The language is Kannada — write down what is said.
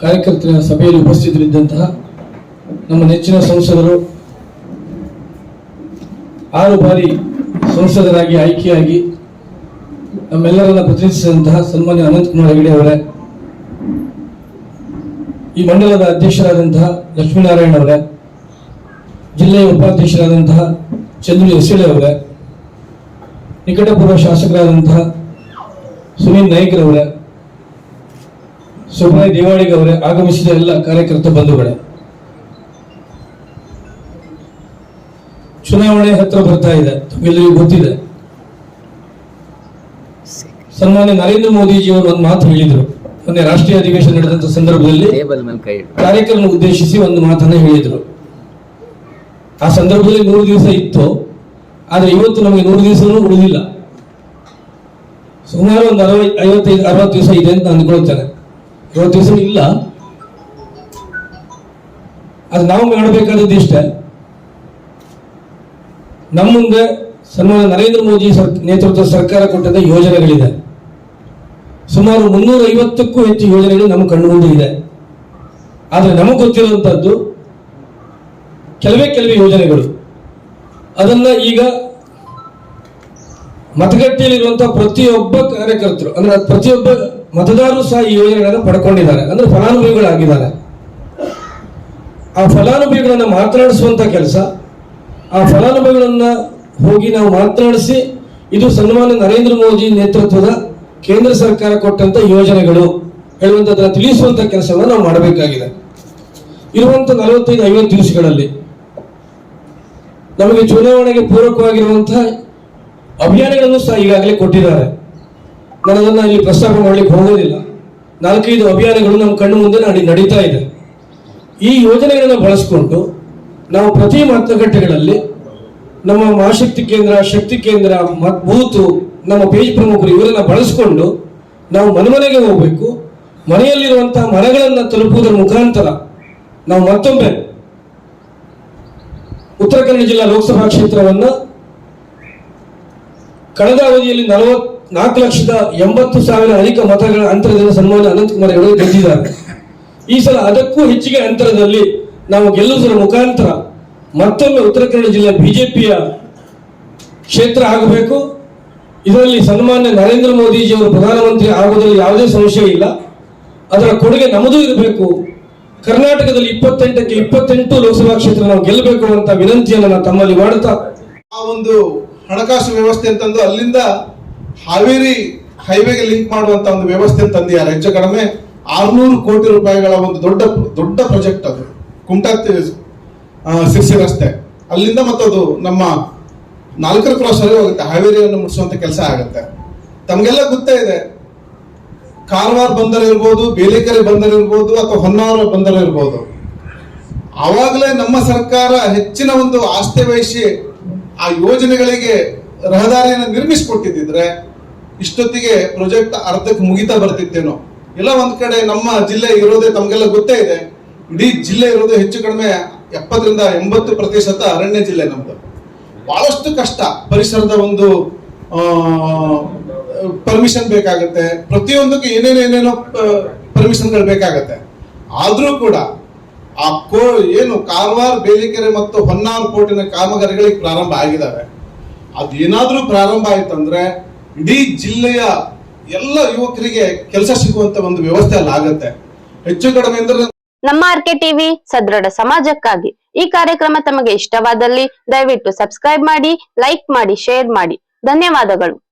ಕಾರ್ಯಕರ್ತರ ಸಭೆಯಲ್ಲಿ ಉಪಸ್ಥಿತರಿದ್ದಂತಹ ನಮ್ಮ ನೆಚ್ಚಿನ ಸಂಸದರು, ಆರು ಬಾರಿ ಸಂಸದರಾಗಿ, ಆಯ್ಕೆಯಾಗಿ ನಮ್ಮೆಲ್ಲರನ್ನ ಪ್ರತಿನಿಧಿಸಿದಂತಹ ಸನ್ಮಾನ್ಯ ಅನಂತಕುಮಾರ್ ಹೆಗಡೆ ಅವರೇ, ಈ ಮಂಡಲದ ಅಧ್ಯಕ್ಷರಾದಂತಹ ಲಕ್ಷ್ಮೀನಾರಾಯಣ ಅವರೇ, ಜಿಲ್ಲೆಯ ಉಪಾಧ್ಯಕ್ಷರಾದಂತಹ ಚಂದ್ರು ಎಸ್ಎಳೆ ಅವರೇ, ನಿಕಟಪೂರ್ವ ಶಾಸಕರಾದಂತಹ ಸುನೀಲ್ ನಾಯ್ಕರವರೇ ಸುಬ್ರಾಯ್ ದೇವಾಳಿಗೆ ಅವರೇ ಆಗಮಿಸಿದ ಎಲ್ಲ ಕಾರ್ಯಕರ್ತ ಬಂಧುಗಳೇ. ಚುನಾವಣೆ ಹತ್ರ ಬರ್ತಾ ಇದೆ ತಮಗೆಲ್ಲರಿಗೂ ಗೊತ್ತಿದೆ. ಸನ್ಮಾನ್ಯ ನರೇಂದ್ರ ಮೋದಿಜಿಯವರು ಒಂದು ಮಾತು ಹೇಳಿದರು. ಮೊನ್ನೆ ರಾಷ್ಟ್ರೀಯ ಅಧಿವೇಶನ ನಡೆದಂತ ಸಂದರ್ಭದಲ್ಲಿ ಕಾರ್ಯಕ್ರಮ ಉದ್ದೇಶಿಸಿ ಒಂದು ಮಾತನ್ನ ಹೇಳಿದರು. ಆ ಸಂದರ್ಭದಲ್ಲಿ ನೂರು ದಿವಸ ಇತ್ತು. ಆದ್ರೆ ಇವತ್ತು ನಮಗೆ ನೂರು ದಿವಸನೂ ಉಳಿದಿಲ್ಲ. ಸುಮಾರು ಒಂದು ಅರವೈ ಐವತ್ತೈದು ಅರವತ್ತು ದಿವಸ ಇದೆ ಅಂತ ಅಂದ್ಕೊಳ್ತೇನೆ. ಐವತ್ತು ದಿವಸ ಇಲ್ಲ. ಅದು ನಾವು ಮಾಡಬೇಕಾದದ್ದು ಇಷ್ಟೇ. ನಮ್ಮ ಮುಂದೆ ಸನ್ಮಾನ ನರೇಂದ್ರ ಮೋದಿ ಸರ್ ನೇತೃತ್ವದ ಸರ್ಕಾರ ಕೊಟ್ಟಂತ ಯೋಜನೆಗಳಿದೆ. ಸುಮಾರು ಮುನ್ನೂರ ಐವತ್ತಕ್ಕೂ ಹೆಚ್ಚು ಯೋಜನೆಗಳು ನಮ್ಮ ಕಣ್ಣು ಮುಂದೆ ಇದೆ. ಆದರೆ ನಮಗೆ ಗೊತ್ತಿರುವಂತದ್ದು ಕೆಲವೇ ಕೆಲವೇ ಯೋಜನೆಗಳು. ಅದನ್ನ ಈಗ ಮತಗಟ್ಟೆಯಲ್ಲಿರುವಂತಹ ಪ್ರತಿಯೊಬ್ಬ ಕಾರ್ಯಕರ್ತರು, ಅಂದ್ರೆ ಪ್ರತಿಯೊಬ್ಬ ಮತದಾರರು ಸಹ ಈ ಯೋಜನೆಗಳನ್ನು ಪಡ್ಕೊಂಡಿದ್ದಾರೆ. ಅಂದ್ರೆ ಫಲಾನುಭವಿಗಳಾಗಿದ್ದಾರೆ. ಆ ಫಲಾನುಭವಿಗಳನ್ನ ಮಾತನಾಡಿಸುವಂತ ಕೆಲಸ, ಆ ಫಲಾನುಭವಿಗಳನ್ನ ಹೋಗಿ ನಾವು ಮಾತನಾಡಿಸಿ, ಇದು ಸನ್ಮಾನ ನರೇಂದ್ರ ಮೋದಿ ನೇತೃತ್ವದ ಕೇಂದ್ರ ಸರ್ಕಾರ ಕೊಟ್ಟಂತ ಯೋಜನೆಗಳು ಹೇಳುವಂತದನ್ನ ತಿಳಿಸುವಂತ ಕೆಲಸವನ್ನು ನಾವು ಮಾಡಬೇಕಾಗಿದೆ. ಇರುವಂತ ನಲವತ್ತೈದು, ಐವತ್ತು ದಿವಸಗಳಲ್ಲಿ ನಮಗೆ ಚುನಾವಣೆಗೆ ಪೂರಕವಾಗಿರುವಂತಹ ಅಭಿಯಾನಗಳನ್ನು ಸಹ ಈಗಾಗಲೇ ಕೊಟ್ಟಿದ್ದಾರೆ. ನಾನು ಇಲ್ಲಿ ಪ್ರಸ್ತಾಪ ಮಾಡಲಿಕ್ಕೆ ಹೋಗೋದಿಲ್ಲ. ನಾಲ್ಕೈದು ಅಭಿಯಾನಗಳು ನಮ್ಮ ಕಣ್ಣು ಮುಂದೆ ನಡಿ ನಡೀತಾ ಇದೆ. ಈ ಯೋಜನೆಗಳನ್ನು ಬಳಸಿಕೊಂಡು ನಾವು ಪ್ರತಿ ಮತಗಟ್ಟೆಗಳಲ್ಲಿ ನಮ್ಮ ಮಹಾಶಕ್ತಿ ಕೇಂದ್ರ, ಶಕ್ತಿ ಕೇಂದ್ರ ಬೂತು, ನಮ್ಮ ಪೇಜ್ ಪ್ರಮುಖರು ಇವರನ್ನು ಬಳಸಿಕೊಂಡು ನಾವು ಮನೆ ಮನೆಗೆ ಹೋಗಬೇಕು. ಮನೆಯಲ್ಲಿರುವಂತಹ ಮರಗಳನ್ನು ತಲುಪುವುದರ ಮುಖಾಂತರ ನಾವು ಮತ್ತೊಮ್ಮೆ ಉತ್ತರ ಕನ್ನಡ ಜಿಲ್ಲಾ ಲೋಕಸಭಾ ಕ್ಷೇತ್ರವನ್ನು ಕಳೆದ ಅವಧಿಯಲ್ಲಿ ನಲವತ್ ನಾಲ್ಕು ಲಕ್ಷದ ಎಂಬತ್ತು ಸಾವಿರ ಅಧಿಕ ಮತಗಳ ಅಂತರದಲ್ಲಿ ಸನ್ಮಾನ್ಯ ಅನಂತಕುಮಾರ್ ಹೆಗಡೆ ಗೆದ್ದಿದ್ದಾರೆ. ಈ ಸಲ ಅದಕ್ಕೂ ಹೆಚ್ಚಿಗೆ ಅಂತರದಲ್ಲಿ ನಾವು ಗೆಲ್ಲುವುದರ ಮುಖಾಂತರ ಮತ್ತೊಮ್ಮೆ ಉತ್ತರ ಕನ್ನಡ ಜಿಲ್ಲೆ ಬಿಜೆಪಿಯ ಕ್ಷೇತ್ರ ಆಗಬೇಕು. ಇದರಲ್ಲಿ ಸನ್ಮಾನ್ಯ ನರೇಂದ್ರ ಮೋದಿಜಿಯವರು ಪ್ರಧಾನಮಂತ್ರಿ ಆಗುವುದರಲ್ಲಿ ಯಾವುದೇ ಸಂಶಯ ಇಲ್ಲ. ಅದರ ಕೊಡುಗೆ ನಮ್ಮದೂ ಇರಬೇಕು. ಕರ್ನಾಟಕದಲ್ಲಿ ಇಪ್ಪತ್ತೆಂಟಕ್ಕೆ ಇಪ್ಪತ್ತೆಂಟು ಲೋಕಸಭಾ ಕ್ಷೇತ್ರ ನಾವು ಗೆಲ್ಲಬೇಕು ಅಂತ ವಿನಂತಿಯನ್ನು ನಾನು ತಮ್ಮಲ್ಲಿ ಮಾಡುತ್ತಾ ಆ ಒಂದು ಹಣಕಾಸು ವ್ಯವಸ್ಥೆ ಅಂತಂದು ಅಲ್ಲಿಂದ ಹಾವೇರಿ ಹೈವೇಗೆ ಲಿಂಕ್ ಮಾಡುವಂತ ಒಂದು ವ್ಯವಸ್ಥೆ ತಂದಿದ್ದಾರೆ. ಹೆಚ್ಚು ಕಡಿಮೆ ಆರ್ನೂರು ಕೋಟಿ ರೂಪಾಯಿಗಳ ಒಂದು ದೊಡ್ಡ ದೊಡ್ಡ ಪ್ರಾಜೆಕ್ಟ್ ಅದು. ಕುಮಟಾ ಸಿರ್ಸಿ ರಸ್ತೆ. ಅಲ್ಲಿಂದ ಮತ್ತದು ನಮ್ಮ ನಾಲ್ಕರ ಕ್ರಾಸ್ ಅಲ್ಲಿ ಹೋಗುತ್ತೆ. ಹಾವೇರಿಯನ್ನು ಮುಡಿಸುವಂತ ಕೆಲಸ ಆಗುತ್ತೆ. ತಮಗೆಲ್ಲ ಗೊತ್ತೇ ಇದೆ. ಕಾರವಾರ ಬಂದರ್ ಇರ್ಬೋದು, ಬೇಲೆಕೆರೆ ಬಂದರ್ ಇರ್ಬೋದು, ಅಥವಾ ಹೊನ್ನಾವರ ಬಂದರ್ ಇರ್ಬೋದು. ಆವಾಗಲೇ ನಮ್ಮ ಸರ್ಕಾರ ಹೆಚ್ಚಿನ ಒಂದು ಆಸ್ತಿ ವಹಿಸಿ ಆ ಯೋಜನೆಗಳಿಗೆ ರಹದಾರಿಯನ್ನು ನಿರ್ಮಿಸಿಕೊಟ್ಟಿದ್ದಿದ್ರೆ ಇಷ್ಟೊತ್ತಿಗೆ ಪ್ರಾಜೆಕ್ಟ್ ಅರ್ಧಕ್ಕೆ ಮುಗಿತಾ ಬರ್ತಿತ್ತೇನೋ. ಎಲ್ಲ ಒಂದ್ ಕಡೆ ನಮ್ಮ ಜಿಲ್ಲೆ ಇರೋದೇ ತಮಗೆಲ್ಲ ಗೊತ್ತೇ ಇದೆ. ಇಡೀ ಜಿಲ್ಲೆ ಇರೋದು ಹೆಚ್ಚು ಕಡಿಮೆ ಎಪ್ಪತ್ತರಿಂದ ಎಂಬತ್ತು ಪ್ರತಿಶತ ಅರಣ್ಯ ಜಿಲ್ಲೆ ನಮ್ದು. ಬಹಳಷ್ಟು ಕಷ್ಟ. ಪರಿಸರದ ಒಂದು ಪರ್ಮಿಷನ್ ಬೇಕಾಗುತ್ತೆ. ಪ್ರತಿಯೊಂದಕ್ಕೆ ಏನೇನು ಏನೇನೋ ಪರ್ಮಿಷನ್ಗಳು ಬೇಕಾಗತ್ತೆ. ಆದರೂ ಕೂಡ ಆ ಕೋ, ಏನು ಕಾರವಾರ, ಬೇಲಿಕೆರೆ ಮತ್ತು ಹೊನ್ನಾರ್ ಕೋಟಿನ ಕಾಮಗಾರಿಗಳಿಗೆ ಪ್ರಾರಂಭ ಆಗಿದ್ದಾವೆ. ಅದೇನಾದ್ರೂ ಪ್ರಾರಂಭ ಆಯ್ತಂದ್ರೆ ಇಡೀ ಜಿಲ್ಲೆಯ ಎಲ್ಲ ಯುವಕರಿಗೆ ಕೆಲಸ ಸಿಗುವಂತ ಒಂದು ವ್ಯವಸ್ಥೆ ಅಲ್ಲಿ ಆಗತ್ತೆ. ಹೆಚ್ಚು ಕಡಿಮೆ ನಮ್ಮ ಆರ್ಕೆ ಟಿವಿ ಸದೃಢ ಸಮಾಜಕ್ಕಾಗಿ ಈ ಕಾರ್ಯಕ್ರಮ ತಮಗೆ ಇಷ್ಟವಾದಲ್ಲಿ ದಯವಿಟ್ಟು ಸಬ್ಸ್ಕ್ರೈಬ್ ಮಾಡಿ, ಲೈಕ್ ಮಾಡಿ, ಶೇರ್ ಮಾಡಿ. ಧನ್ಯವಾದಗಳು.